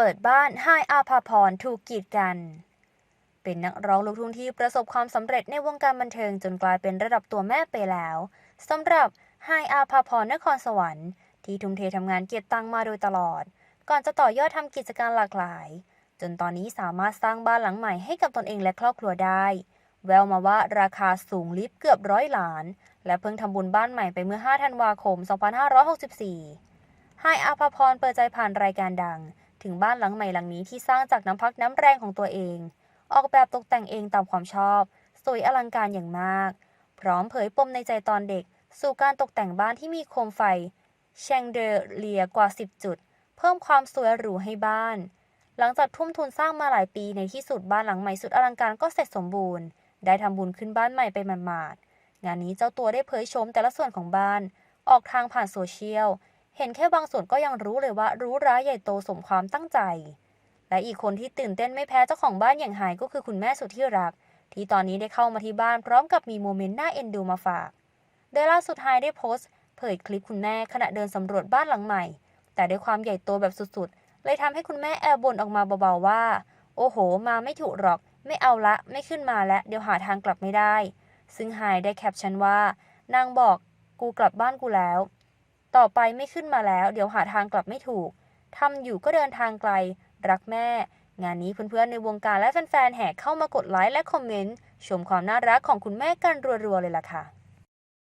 เปิดบ้านไฮอาภาพรถูกกีดกัน เป็นนักร้องลูกทุ่งที่ประสบความสำเร็จในวงการบันเทิงจนกลายเป็นระดับตัวแม่ไปแล้วสำหรับไฮอาภาพรนครสวรรค์ที่ทุ่มเททำงานเก็บตังมาโดยตลอด ก่อนจะต่อยอดทำกิจการหลากหลาย จนตอนนี้สามารถสร้างบ้านหลังใหม่ให้กับตนเองและครอบครัวได้ แววมาว่าราคาสูงลิฟต์เกือบร้อยล้าน และเพิ่งทำบุญบ้านใหม่ไปเมื่อ 5 ธันวาคม 2564ไฮอาภาพรเปิดใจผ่านรายการดัง ถึงบ้านหลังใหม่หลังนี้ที่สร้างจากน้ำพักน้ำแรงของตัวเอง ออกแบบตกแต่งเองตามความชอบ สวยอลังการอย่างมาก พร้อมเผยปมในใจตอนเด็ก สู่การตกแต่งบ้านที่มีโคมไฟแชงเดอเลียกว่า 10 จุด เพิ่มความสวยหรูให้บ้าน หลังจากทุ่มทุนสร้างมาหลายปีในที่สุดบ้านหลังใหม่สุดอลังการก็เสร็จสมบูรณ์ ได้ทำบุญขึ้นบ้านใหม่ไปหมาดๆงานนี้เจ้าตัวได้เผยชมแต่ละส่วนของบ้าน ออกทางผ่านโซเชียล เห็นแค่บางส่วนก็ยังรู้เลยว่ารู้ร้ายใหญ่โตสมความตั้งใจ และอีกคนที่ตื่นเต้นไม่แพ้เจ้าของบ้านอย่างหายก็คือคุณแม่สุดที่รัก ที่ตอนนี้ได้เข้ามาที่บ้านพร้อมกับมีโมเมนต์น่าเอ็นดูมาฝาก โดยล่าสุดไฮได้โพสต์ เผยคลิปคุณแม่ขณะเดินสำรวจบ้านหลังใหม่ แต่ด้วยความใหญ่โตแบบสุดๆ เลยทำให้คุณแม่แอบบ่นออกมาเบาๆว่า โอ้โห มาไม่ถูกหรอก ไม่เอาละ ไม่ขึ้นมาแล้วเดี๋ยวหาทางกลับไม่ได้ ซึ่งไฮได้แคปชั่นว่า นางบอกกูกลับบ้านกูแล้ว ต่อไปไม่ขึ้นมาแล้ว เดี๋ยวหาทางกลับไม่ถูกทำอยู่ก็เดินทางไกล รักแม่ งานนี้เพื่อนๆในวงการและแฟนๆแห่เข้ามากดไลค์และคอมเมนต์ชมความน่ารักของคุณแม่กันรัวๆเลยล่ะค่ะ